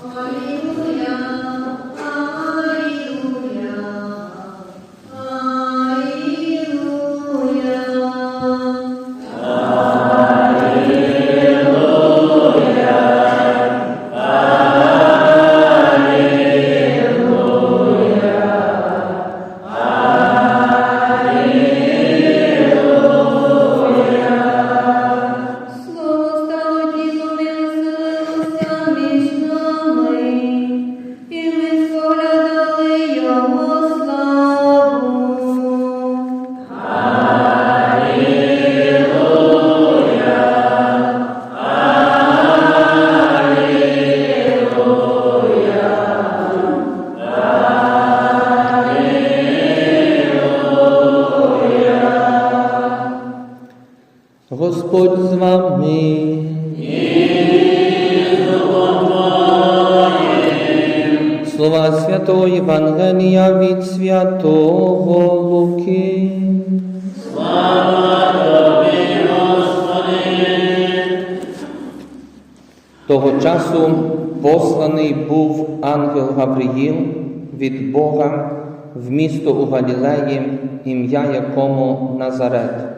Слово Господь з вами. Слова Святого Євангелія від Святого Луки. Того часу посланий був ангел Гавриїл від Бога в місто у Галілеї, ім'я якому Назарет,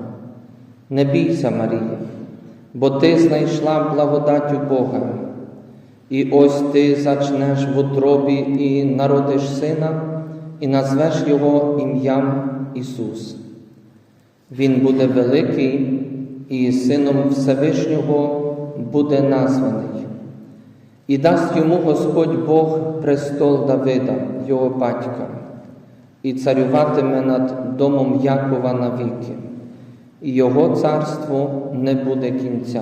Не бійся, Марія, бо ти знайшла благодать у Бога, і ось ти зачнеш в утробі і народиш сина, і назвеш його ім'ям Ісус. Він буде великий, і сином Всевишнього буде названий. І дасть йому Господь Бог престол Давида, його батька, і царюватиме над домом Якова навіки, і його царству не буде кінця.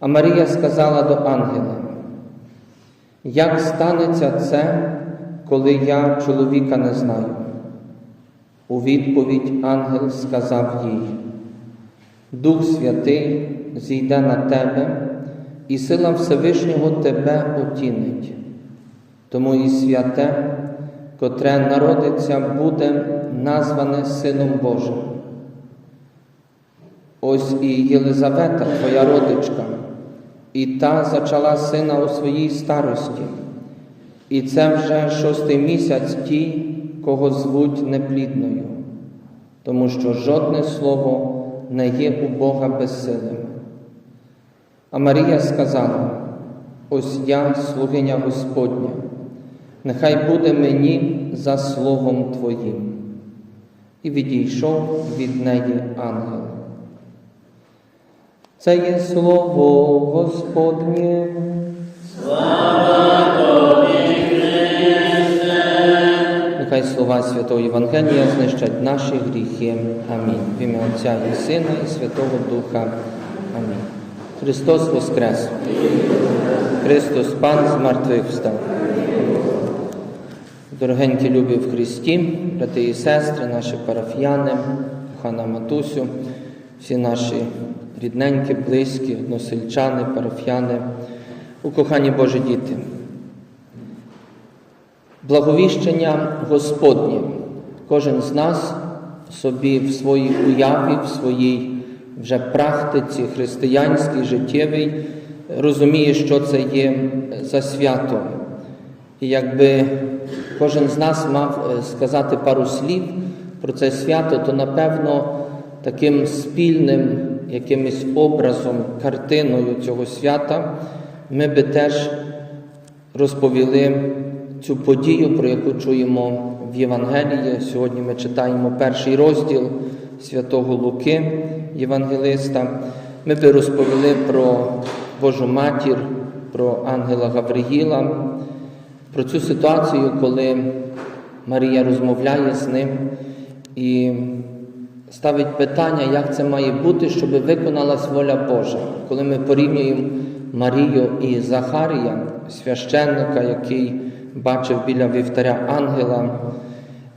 А Марія сказала до ангела: Як станеться це, коли я чоловіка не знаю? У відповідь ангел сказав їй: Дух Святий зійде на тебе, і сила Всевишнього тебе отінить. Тому і святе, котре народиться, буде назване Сином Божим. Ось і Єлизавета, твоя родичка, і та зачала сина у своїй старості, і це вже шостий місяць тій, кого звуть неплідною, тому що жодне слово не є у Бога безсилим. А Марія сказала: Ось я, слугиня Господня, нехай буде мені за словом Твоїм. І відійшов від неї ангел. Це є слово Господнє. слава. Нехай слова Святого Євангелія знищать наші гріхи. Амінь. В ім'я Отця і Сина, і Святого Духа. Амінь. Христос Воскрес! Христос Пан з мертвих встав. Дорогенькі любі в Христі, брати і сестри, наші парафіяни, Хана Матусю, всі наші рідненькі, близькі, односельчани, парафіяни, укохані Божі діти. Благовіщення Господнє. Кожен з нас собі в своїй уяві, в своїй вже практиці християнській, життєвій, розуміє, що це є за свято. І якби кожен з нас мав е, сказати пару слів про це свято, то напевно таким спільним якимось образом, картиною цього свята ми би теж розповіли цю подію, про яку чуємо в Євангелії. Сьогодні ми читаємо перший розділ святого Луки, Євангелиста. Ми би розповіли про Божу матір, про ангела Гавриїла, про цю ситуацію, коли Марія розмовляє з ним і ставить питання, як це має бути, щоб виконалась воля Божа. Коли ми порівнюємо Марію і Захарія, священника, який бачив біля вівтаря ангела,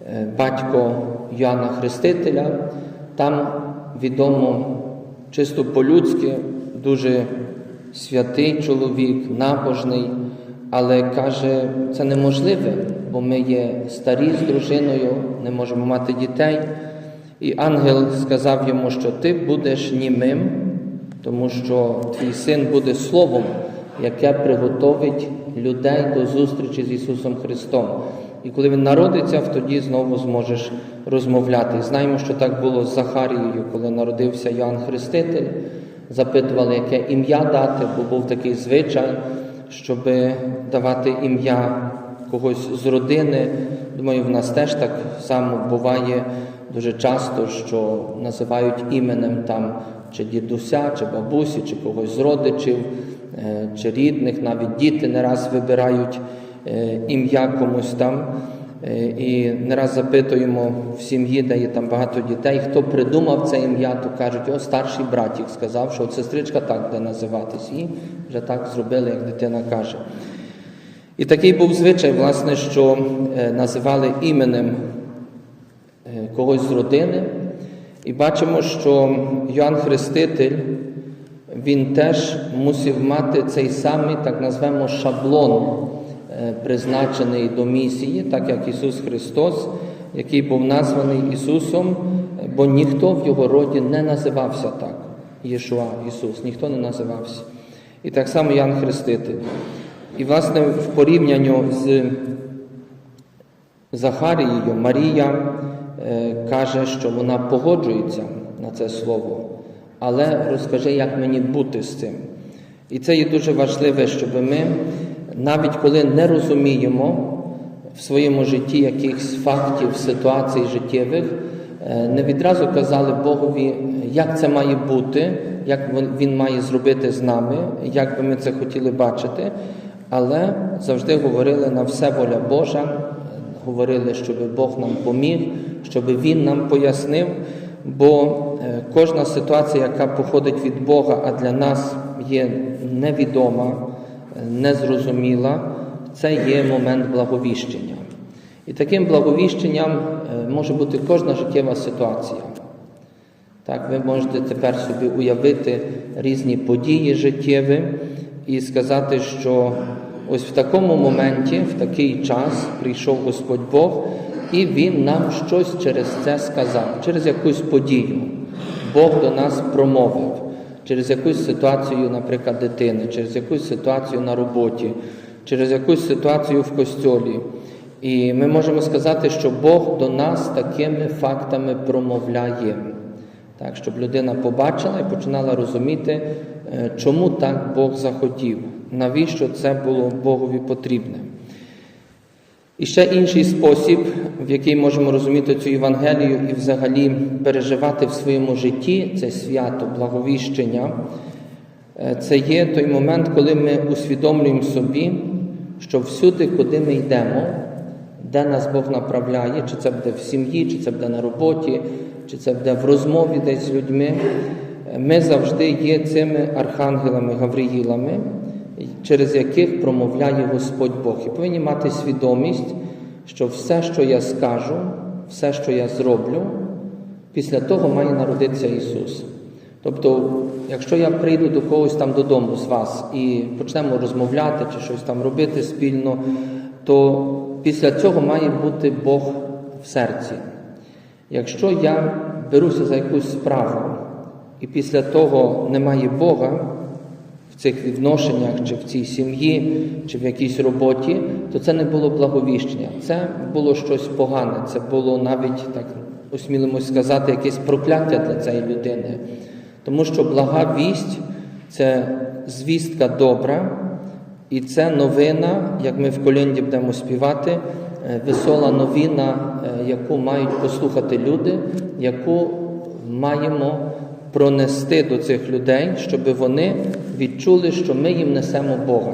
е, батько Йоанна Хрестителя. Там відомо чисто по-людськи, дуже святий чоловік, набожний, але каже, це неможливе, бо ми є старі з дружиною, не можемо мати дітей. І ангел сказав йому, що ти будеш німим, тому що твій син буде словом, яке приготовить людей до зустрічі з Ісусом Христом. І коли він народиться, тоді знову зможеш розмовляти. Знаємо, що так було з Захарією, коли народився Йоанн Хреститель. Запитували, яке ім'я дати, бо був такий звичай, щоб давати ім'я когось з родини. Думаю, в нас теж так само буває дуже часто, що називають іменем там чи дідуся, чи бабусі, чи когось з родичів, е, чи рідних, навіть діти не раз вибирають е, ім'я комусь там. Е, І не раз запитуємо в сім'ї, де є там багато дітей, хто придумав це ім'я, то кажуть, о, старший братік сказав, що сестричка так буде називатись. І вже так зробили, як дитина каже. І такий був звичай, власне, що е, називали іменем е, когось з родини. І бачимо, що Йоанн Хреститель, він теж мусив мати цей самий, так назвемо, шаблон, е, призначений до місії, так як Ісус Христос, який був названий Ісусом, бо ніхто в його роді не називався так. Єшуа, Ісус, ніхто не називався. І так само Ян Хреститель. І, власне, в порівнянні з Захарією Марія е, каже, що вона погоджується на це слово, але розкаже, як мені бути з цим. І це є дуже важливе, щоб ми, навіть коли не розуміємо в своєму житті якихось фактів, ситуацій життєвих, е, не відразу казали Богові, як це має бути, як він- Він має зробити з нами, як би ми це хотіли бачити, але завжди говорили на все воля Божа, говорили, щоб Бог нам поміг, щоб Він нам пояснив. Бо е, кожна ситуація, яка походить від Бога, а для нас є невідома, е, незрозуміла, це є момент благовіщення. І таким благовіщенням е, може бути кожна життєва ситуація. Так, ви можете тепер собі уявити різні події життєві і сказати, що ось в такому моменті, в такий час прийшов Господь Бог, і Він нам щось через це сказав, через якусь подію. Бог до нас промовив, через якусь ситуацію, наприклад, дитини, через якусь ситуацію на роботі, через якусь ситуацію в костьолі. І ми можемо сказати, що Бог до нас такими фактами промовляє. Так, щоб людина побачила і починала розуміти, чому так Бог захотів, навіщо це було Богові потрібне. І ще інший спосіб, в який можемо розуміти цю Євангелію і взагалі переживати в своєму житті це свято благовіщення, е, це є той момент, коли ми усвідомлюємо собі, що всюди, куди ми йдемо, де нас Бог направляє, чи це буде в сім'ї, чи це буде на роботі, чи це буде в розмові десь з людьми, е, ми завжди є цими архангелами, Гавриїлами, через яких промовляє Господь Бог. І повинні мати свідомість, що все, що я скажу, все, що я зроблю, після того має народитися Ісус. Тобто, якщо я прийду до когось там додому з вас і почнемо розмовляти чи щось там робити спільно, то після цього має бути Бог в серці. Якщо я беруся за якусь справу, і після того немає Бога в цих відношеннях, чи в цій сім'ї, чи в якійсь роботі, то це не було благовіщення, це було щось погане, це було навіть так осмілимось сказати, якесь прокляття для цієї людини. Тому що блага вість це звістка добра, і це новина, як ми в колінді будемо співати, е, весела новина, е, яку мають послухати люди, яку маємо пронести до цих людей, щоб вони відчули, що ми їм несемо Бога.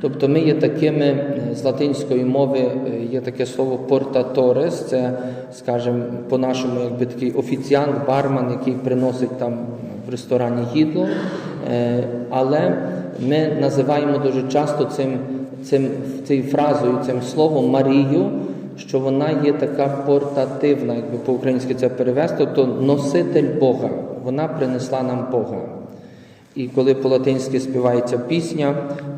Тобто ми є такими е, з латинської мови е, є таке слово портаторес, це, скажімо, по-нашому, якби такий офіціант, бармен, який приносить там в ресторані їдло. Е, Але ми називаємо дуже часто цим, цим, цією фразою, цим словом Марію, що вона є така портативна, якби по-українськи це перевести, то носитель Бога. Вона принесла нам Бога. І коли по-латинськи співається пісня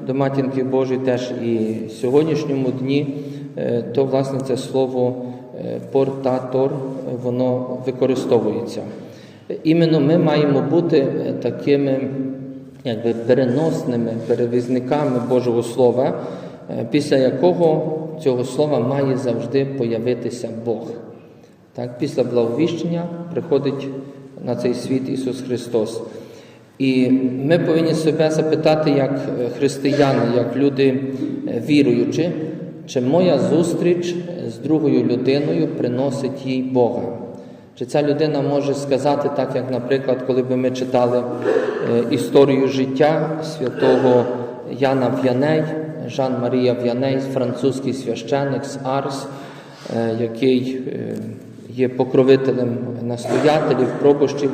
до Матінки Божої, теж і в сьогоднішньому дні, е, то власне це слово е, портатор, воно використовується. Іменно ми маємо бути е, такими якби переносними перевізниками Божого Слова, після якого цього слова має завжди появитися Бог. Так, після благовіщення приходить на цей світ Ісус Христос. І ми повинні себе запитати, як е, християни, як люди е, віруючі, чи моя зустріч з другою людиною приносить їй Бога. Чи ця людина може сказати так, як, наприклад, коли би ми читали е, історію життя святого Яна В'яней, Жан Марія В'яней, французький священник з Арс, який є покровителем настоятелів, пробощів,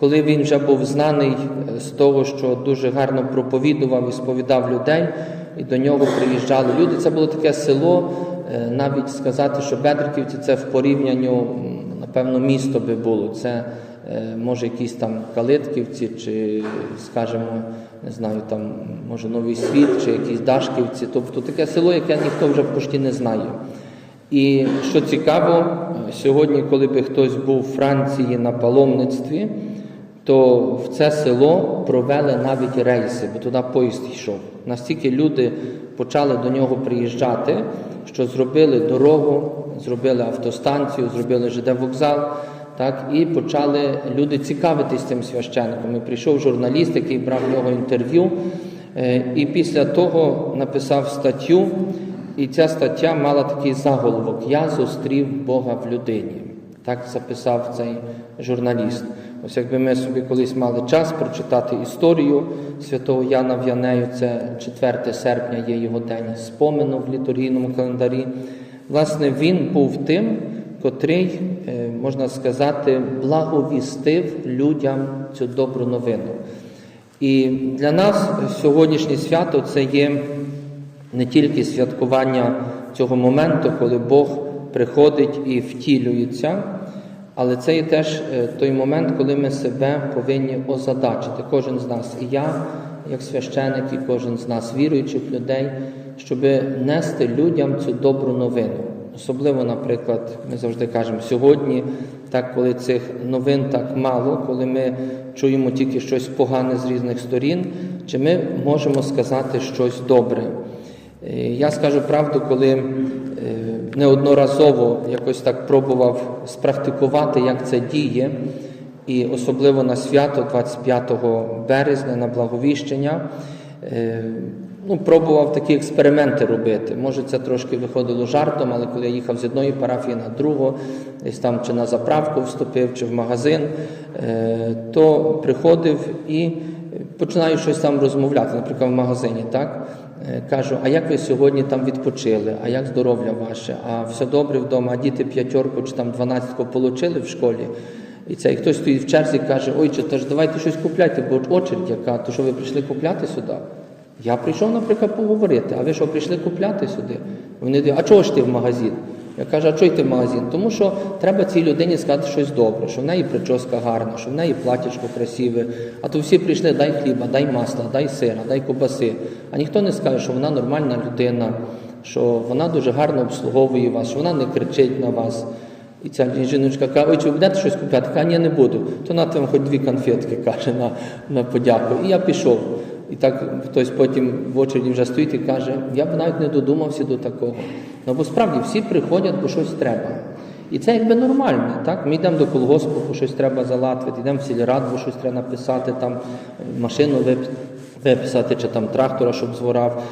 коли він вже був знаний е, з того, що дуже гарно проповідував і сповідав людей, і до нього приїжджали люди. Це було таке село, е, навіть сказати, що Бедриківці це в порівнянню, напевно, місто би було. Це е, може якісь там Калитківці, чи, скажімо, не знаю, там може Новий Світ, чи якісь Дашківці. Тобто таке село, яке ніхто вже почти не знає. І що цікаво, е, сьогодні, коли би хтось був у Франції на паломництві, то в це село провели навіть рейси, бо туди поїзд йшов. Настільки люди почали до нього приїжджати, що зробили дорогу, зробили автостанцію, зробили ЖД вокзал. Так, і почали люди цікавитись цим священником. І прийшов журналіст, який брав в нього інтерв'ю, е, і після того написав статтю, і ця стаття мала такий заголовок Я зустрів Бога в людині. Так записав цей журналіст. Ось якби ми собі колись мали час прочитати історію святого Яна В'янею, це 4 серпня є його день спомину в літургійному календарі. Власне, він був тим, котрий, е, можна сказати, благовістив людям цю добру новину. І для нас сьогоднішнє свято це є не тільки святкування цього моменту, коли Бог приходить і втілюється, але це є теж е, той момент, коли ми себе повинні озадачити, кожен з нас. І я, як священик, і кожен з нас, віруючих людей, щоб нести людям цю добру новину. Особливо, наприклад, ми завжди кажемо сьогодні, так коли цих новин так мало, коли ми чуємо тільки щось погане з різних сторін, чи ми можемо сказати щось добре. Е, Я скажу правду, коли е, неодноразово якось так пробував спрактикувати, як це діє, і особливо на свято 25 березня, на благовіщення, е, ну, пробував такі експерименти робити. Може, це трошки виходило жартом, але коли я їхав з одної парафії на другу, десь там чи на заправку вступив, чи в магазин, то приходив і починаю щось там розмовляти, наприклад, в магазині, так? Е, Кажу, а як ви сьогодні там відпочили? А як здоров'я ваше? А все добре вдома, а діти п'ятерку чи там дванадцятку получили в школі? І це і хтось стоїть в черзі і каже, ой, то ж давайте щось купляйте, бо очередь яка, то що ви прийшли купляти сюди? Я прийшов, наприклад, поговорити, а ви що прийшли купляти сюди? Вони кажуть, а чого ж ти в магазин? Я кажу, а чого йти в магазин? Тому що треба цій людині сказати щось добре, що в неї прическа гарна, що в неї платячко красиве. А то всі прийшли, дай хліба, дай масла, дай сира, дай кобаси. А ніхто не скаже, що вона нормальна людина, що вона дуже гарно обслуговує вас, що вона не кричить на вас. І ця жіночка каже, ой, чи ви будете щось купляти? Каже, ні, не буду. То нате вам хоч дві конфетки, каже, на, на подяку. І я пішов. І так хтось потім в очереді вже стоїть і каже, я б навіть не додумався до такого. Ну бо справді всі приходять, бо щось треба. І це якби нормально. Так? Ми йдемо до колгоспу, бо щось треба залатвити, йдемо в сільрад, бо щось треба написати, там машину виписати, чи там трактора, щоб зворав.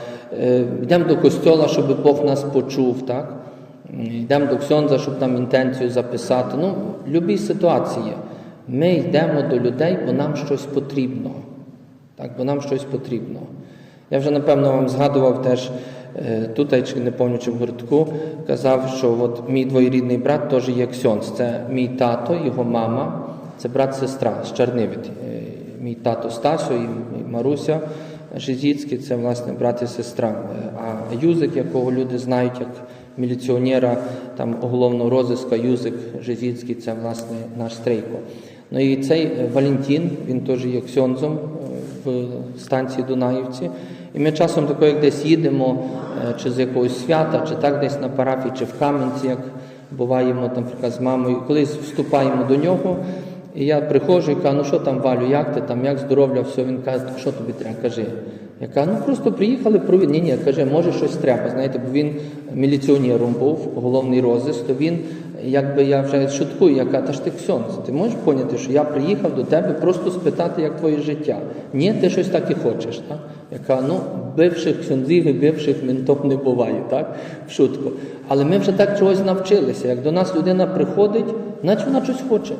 Е, Йдемо до костьола, щоб Бог нас почув. Так? Йдемо до Ксьонза, щоб там інтенцію записати. Ну, в будь-якій ситуації. Ми йдемо до людей, бо нам щось потрібно. Так, бо нам щось потрібно. Я вже напевно вам згадував теж е, тут, чи не чи в гуртку, казав, що от мій двоюрідний брат теж є Ксьонз. Це мій тато, його мама, це брат-сестра з Чернивід. Е, Мій тато Стасю і Маруся Жизіцький, це власне брат і сестра. Е, А Юзик, якого люди знають як міліціонера там уголовного розиска, Юзик Жизіцький, це власне наш стрейко. Ну і цей Валентин, він теж є ксьонзом в станції Дунаївці. І ми часом тако, як десь їдемо, е, чи з якогось свята, чи так десь на парафії, чи в Кам'янці, як буваємо, там, з мамою, колись вступаємо до нього. І я приходжу і кажу, ну що там, Валю, як ти там, як здоров'я, все. Він каже, що тобі треба, кажи. Я кажу, ну просто приїхали, провід. Ні, ні, каже, може щось треба. Знаєте, бо він міліціонером був, головний розиск, то він, якби я вже шуткую, я кажу, та ж ти ксьонз, ти можеш поняти, що я приїхав до тебе просто спитати, як твоє життя. Ні, ти щось так і хочеш. Так? Я кажу, ну, бивших ксьонзів і бивших ментов не буває, так? В шутку. Але ми вже так чогось навчилися. Як до нас людина приходить, значить вона щось хоче.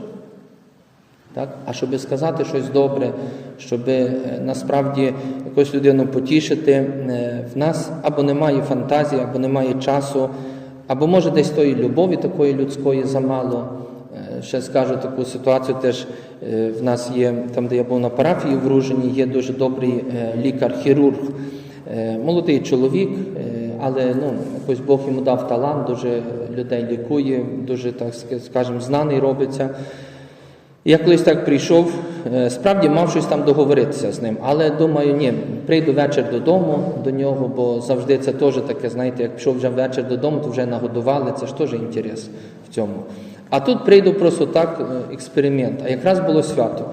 Так? А щоб сказати щось добре, щоб е, насправді якусь людину потішити, е, в нас або немає фантазії, або немає часу, або може десь тої любові такої людської замало. Е, Ще скажу таку ситуацію, теж в нас є, там, де я був на парафії в Ружині, є дуже добрий лікар-хірург, молодий чоловік, але ну, якось Бог йому дав талант, дуже людей лікує, дуже, так скажемо, знаний робиться. Я колись так прийшов, е, справді мав щось там договоритися з ним, але думаю, ні, прийду вечір додому до нього, бо завжди це теж таке, знаєте, як пішов вже вечір додому, то вже нагодували, це ж теж інтерес в цьому. А тут прийду просто так, е, експеримент. А якраз було свято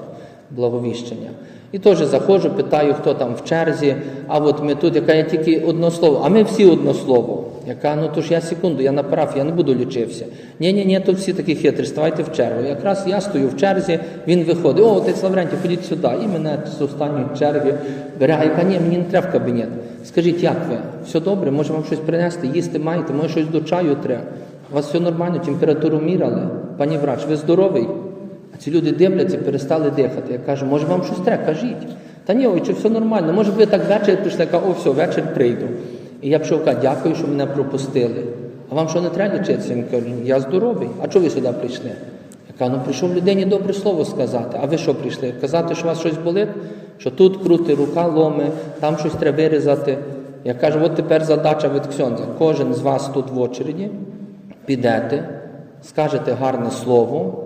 благовіщення. І теж заходжу, питаю, хто там в черзі, а от ми тут, яка я тільки одно слово, а ми всі одно слово. Яка, ну то ж я секунду, я на парафії, я не буду лічився. Ні, ні, ні, то всі такі хитрі, ставайте в чергу. Якраз я стою в черзі, він виходить, о, отець Лаврентій, ходіть сюди. І мене з останньої черги бере, а яка ні, мені не треба в кабінет. Скажіть, як ви? Все добре, може вам щось принести, їсти маєте, може щось до чаю треба. У вас все нормально, температуру міряли. Пані врач, ви здоровий? А ці люди дивляться, перестали дихати. Я кажу, може вам щось треба, кажіть. Та ні, ой, чи все нормально, може ви так ввечері прийшли, я кажу, о, все, вечір прийду. І я пішов, кажу, дякую, що мене пропустили. А вам що не треба лічитися? Він каже, я здоровий. А чого ви сюди прийшли? Я кажу, ну прийшов людині добре слово сказати. А ви що прийшли? Казати, що у вас щось болить? Що тут крути, рука ломе, там щось треба вирізати. Я кажу, от тепер задача від Ксьонза. Кожен з вас тут в очереді підете, скажете гарне слово,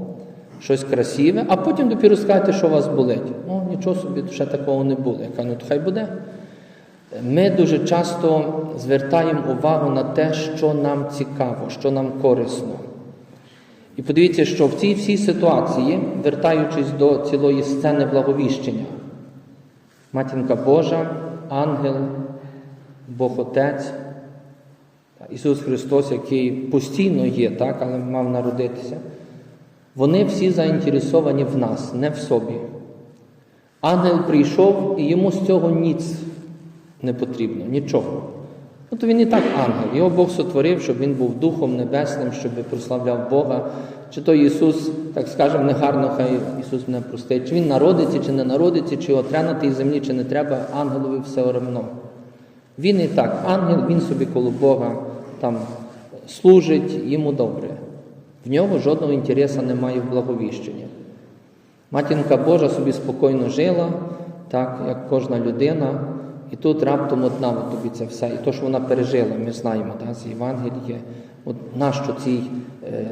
щось красиве, а потім допіру скажете, що у вас болить. О, нічого собі, ще такого не було. Я кажу, ну то хай буде. Ми дуже часто звертаємо увагу на те, що нам цікаво, що нам корисно. І подивіться, що в цій всій ситуації, вертаючись до цілої сцени благовіщення, Матінка Божа, ангел, Бог Отець, Ісус Христос, який постійно є, так, але мав народитися, вони всі заінтересовані в нас, не в собі. Ангел прийшов і йому з цього ніц не потрібно, нічого. Ну, то він і так ангел. Його Бог сотворив, щоб він був Духом Небесним, щоб прославляв Бога. Чи то Ісус, так скажемо, негарно, хай Ісус мене простить. Чи Він народиться, чи не народиться, чи його на тій землі, чи не треба, ангелові все одно. Він і так, ангел, він собі коло Бога там служить, йому добре. В нього жодного інтересу немає в благовіщенні. Матінка Божа собі спокійно жила, так, як кожна людина, і тут раптом одна от тобі це все. І то, що вона пережила, ми знаємо да, з Євангелія, от нащо цій е,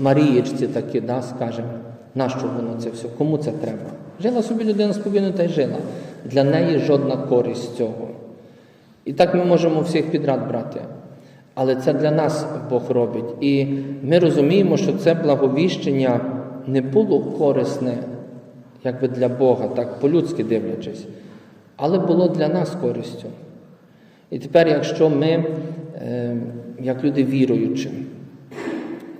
Марієчці таки, да, скажемо, нащо воно це все, кому це треба? Жила собі людина спокійно та й жила. Для неї жодна користь цього. І так ми можемо всіх підряд брати. Але це для нас Бог робить. І ми розуміємо, що це благовіщення не було корисне, якби для Бога, так по-людськи дивлячись, але було для нас користю. І тепер, якщо ми, е, як люди віруючі,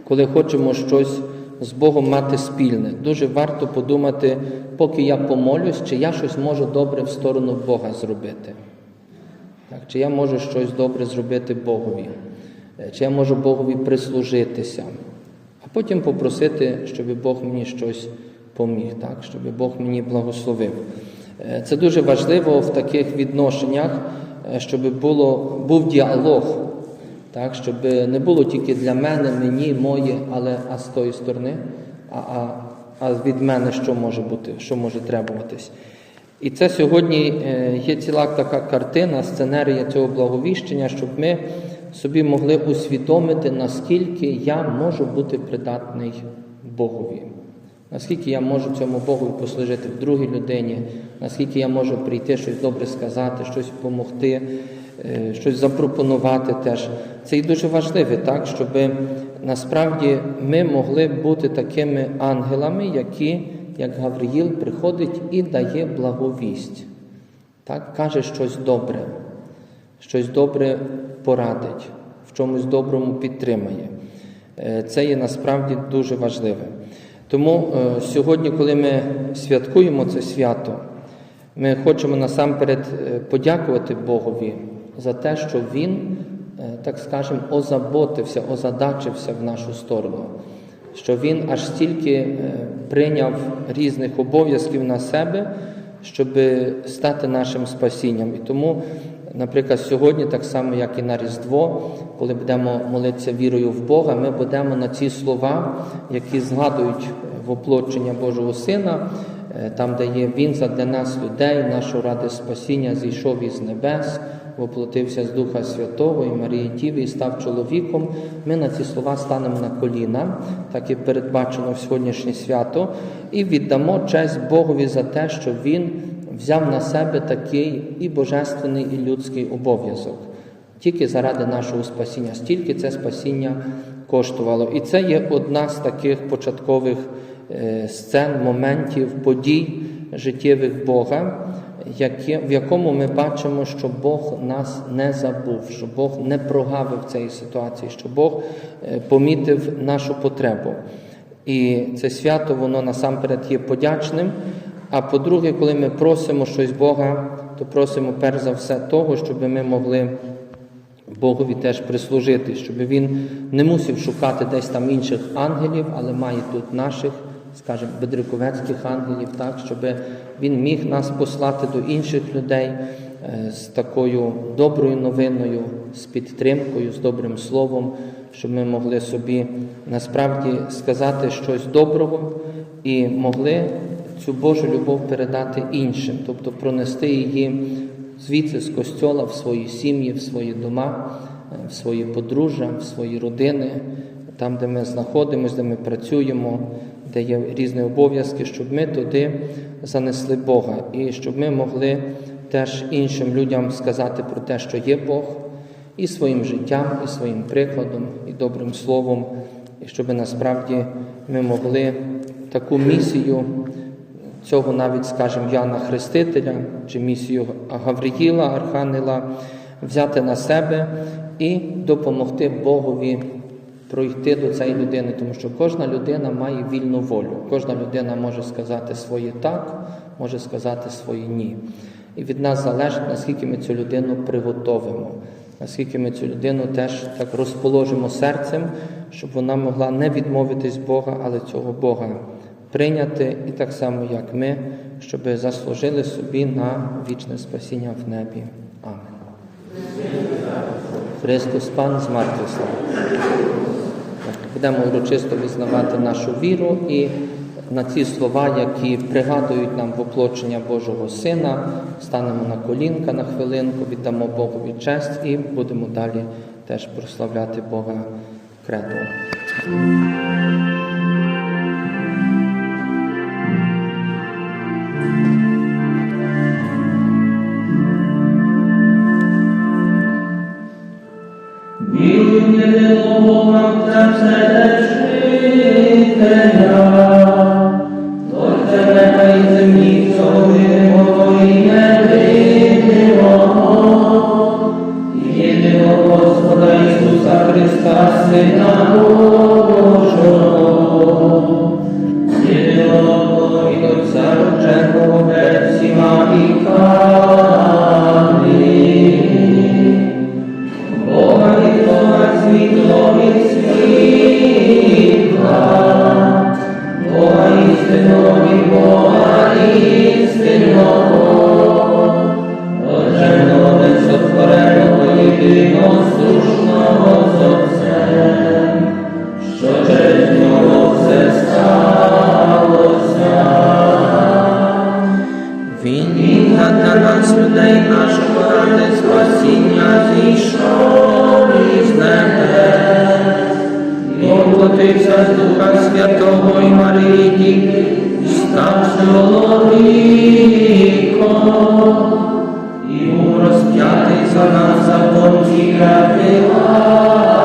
коли хочемо щось з Богом мати спільне, дуже варто подумати, поки я помолюсь, чи я щось можу добре в сторону Бога зробити. Так, Чи я можу щось добре зробити Богові, Е, чи я можу Богові прислужитися, а потім попросити, щоб Бог мені щось поміг, так, щоб Бог мені благословив. Е, Це дуже важливо в таких відношеннях, е, щоб було, був діалог, так, щоб не було тільки для мене, мені, моє, але а з тої сторони, а, а, а від мене що може бути, що може требуватись. І це сьогодні е, є ціла така картина, сценарія цього благовіщення, щоб ми собі могли усвідомити, наскільки я можу бути придатний Богові. Наскільки я можу цьому Богові послужити в другій людині, наскільки я можу прийти щось добре сказати, щось допомогти, е, щось запропонувати теж. Це і дуже важливо, так, щоб насправді ми могли бути такими ангелами, які, як Гавриїл, приходить і дає благовість. Так, каже щось добре, щось добре порадить, в чомусь доброму підтримає. Е, Це є насправді дуже важливе. Тому е, сьогодні, коли ми святкуємо це свято, ми хочемо насамперед е, подякувати Богові за те, що Він, е, так скажемо, озаботився, озадачився в нашу сторону, що Він аж стільки прийняв різних обов'язків на себе, щоб стати нашим спасінням. І тому, наприклад, сьогодні, так само, як і на Різдво, коли будемо молитися вірою в Бога, ми будемо на ці слова, які згадують воплочення Божого Сина, е, там, де є Він задля нас, людей, нашого ради спасіння, зійшов із небес, воплотився з Духа Святого і Марії Діви і став чоловіком. Ми на ці слова станемо на коліна, так і передбачено в сьогоднішнє свято, і віддамо честь Богові за те, що Він взяв на себе такий і божественний, і людський обов'язок. Тільки заради нашого спасіння, стільки це спасіння коштувало. І це є одна з таких початкових е, сцен, моментів, подій життєвих Бога, в якому ми бачимо, що Бог нас не забув, що Бог не прогавив цієї ситуації, що Бог е, помітив нашу потребу. І це свято, воно насамперед є подячним. А по-друге, коли ми просимо щось Бога, то просимо перш за все того, щоб ми могли Богові теж прислужити, щоб він не мусив шукати десь там інших ангелів, але має тут наших, скажімо, бедриковецьких ангелів, так, щоб він міг нас послати до інших людей е, з такою доброю новиною, з підтримкою, з добрим словом, щоб ми могли собі насправді сказати щось доброго і могли цю Божу любов передати іншим, тобто пронести її звідси з костьола в свої сім'ї, в свої дома, е, в свої подружжя, в свої родини, там, де ми знаходимося, де ми працюємо, де є різні обов'язки, щоб ми туди занесли Бога. І щоб ми могли теж іншим людям сказати про те, що є Бог, і своїм життям, і своїм прикладом, і добрим словом, і щоб насправді ми могли таку місію цього навіть, скажімо, Яна Хрестителя чи місію Гавриїла, Архангела взяти на себе і допомогти Богові пройти до цієї людини, тому що кожна людина має вільну волю, кожна людина може сказати своє так, може сказати своє ні. І від нас залежить, наскільки ми цю людину приготовимо, наскільки ми цю людину теж так розположимо серцем, щоб вона могла не відмовитись Бога, але цього Бога прийняти і так само, як ми, щоб заслужили собі на вічне спасіння в небі. Амен. Христос Пан з мертвих. Будемо урочисто визнавати нашу віру і на ці слова, які пригадують нам воплочення Божого Сина, станемо на колінка на хвилинку, віддамо Богові честь і будемо далі теж прославляти Бога кредо. Сина Божого, чоловіком, і був розп'ятий за нас за понтія Пилата.